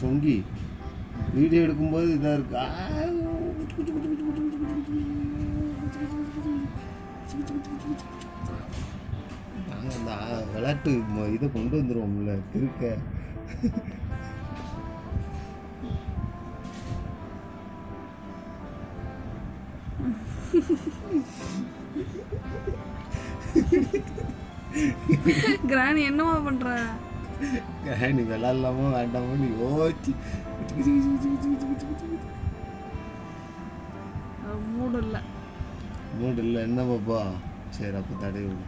சொங்கி video எடுக்கும்போது இதாக இருக்கு நாங்கள் அந்த விளையாட்டு இதை கொண்டு வந்துடுவோம்ல கிறுக்க கிராணி என்னவா பண்ற நீ விளாட்லாமா வேண்டாமா நீ ஓச்சி மூடு இல்ல மூடு இல்லை என்ன பாப்பா சரி அப்போ தடை விடு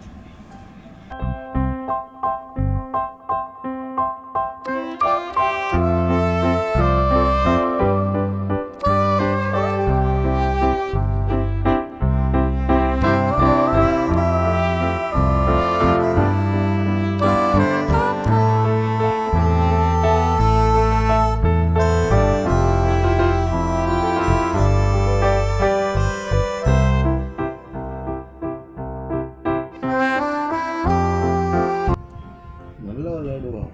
நல்லா விளையாடுவா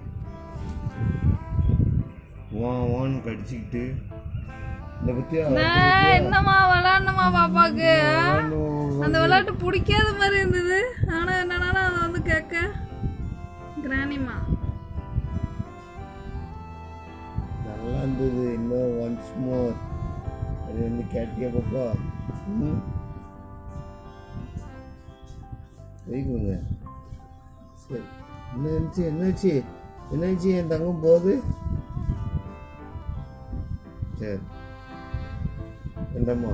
வான் வான் கடிச்சிக்கிட்டு. இந்த பத்தியா? ஏய், என்னம்மா விளையாடணுமா. பாப்பாக்கு அந்த விளையாட்டு பிடிக்காத மாதிரி இருந்தது. ஆனா என்னன்னா அதை வந்து கேட்க. கிராணிமா நல்லா இருந்தது. இன்னும் ஒன்ஸ் மோர் அது வந்து கேட்டியா பாப்பா? ம். கை கொடுங்க சரி. என்னாச்சு என்னாச்சு? என்னாச்சு? என் தங்கம் போகுது. சரி. என்னம்மா